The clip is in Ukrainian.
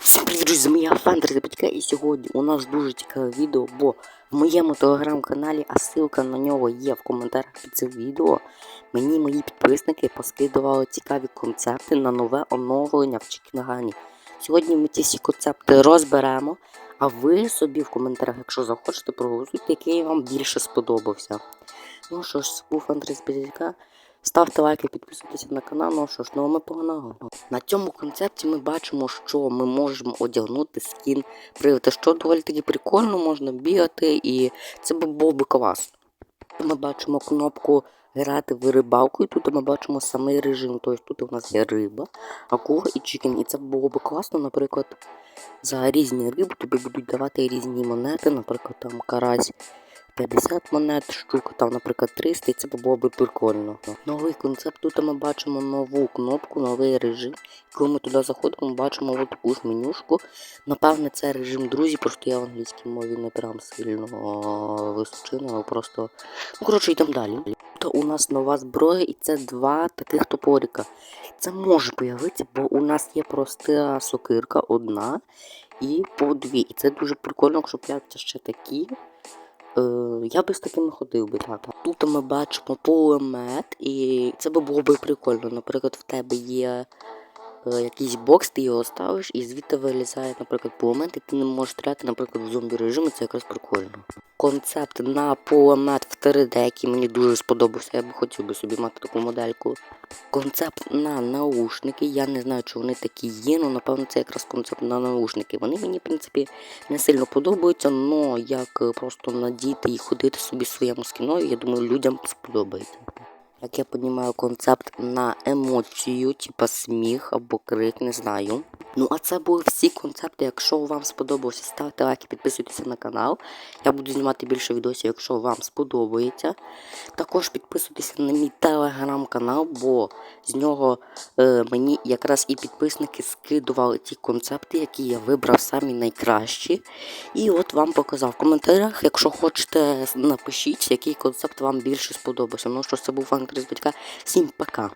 Всім привіт, друзі, моя фантерза батька і сьогодні у нас дуже цікаве відео, бо в моєму телеграм-каналі, а ссылка на нього є в коментарях під цим відео. Мені мої підписники поскидували цікаві концепти на нове оновлення в Чікінгані. Сьогодні ми ці всі концепти розберемо, а ви собі в коментарях, якщо захочете, проголосуйте, який вам більше сподобався. Ну що ж, був Андрій Батька. Ставте лайки, підписуйтесь на канал. Ну що ж, ну а ми погнали. На цьому концепті ми бачимо, що ми можемо одягнути скін привита, що доволі таки прикольно, можна бігати, і це б було би класно. Ми бачимо кнопку грати в рибалку, і тут ми бачимо самий режим. Тобто тут у нас є риба, акула і чикен. І це було б класно, наприклад, за різні риби тобі будуть давати різні монети, наприклад, там карась 50 монет, штука там, наприклад, 300, і це було б прикольно. Новий концепт. Тут ми бачимо нову кнопку, новий режим. Коли ми туди заходимо, ми бачимо от таку ж менюшку. Напевне, це режим друзі, просто я в англійській мові не прям сильно височина, але просто. Ну, коротше, йдемо далі. Тут у нас нова зброя, і це два таких топорика. Це може появитися, бо у нас є проста сокирка одна і по дві. І це дуже прикольно, якщо появляться ще такі. Е, я би з такими ходив би так. Тут ми бачимо пулемет, і це би було би прикольно. Наприклад, в тебе є якийсь бокс, ти його ставиш, і звідти вилізає, наприклад, пулемет, і ти не можеш стріляти, наприклад, в зомбі режимі, це якраз прикольно. Концепт на пулемет в 3D, який мені дуже сподобався, я би хотів би собі мати таку модельку. Концепт на наушники. Я не знаю, чи вони такі є, але напевно це якраз концепт на наушники. Вони мені, в принципі, не сильно подобаються, але як е, просто надіти і ходити собі своєму скіною, я думаю, людям сподобається. Як я піднімаю концепт на емоцію, типа сміх або крик, не знаю. Ну, а це були всі концепти. Якщо вам сподобалося, ставте лайки, підписуйтесь на канал. Я буду знімати більше відосів, якщо вам сподобається. Також підписуйтесь на мій телеграм-канал, бо з нього е, мені якраз і підписники скидували ті концепти, які я вибрав самі найкращі. І от вам показав в коментарях. Якщо хочете, напишіть, який концепт вам більше сподобався. Ну що це був Фан Крис Батька. Всім пока!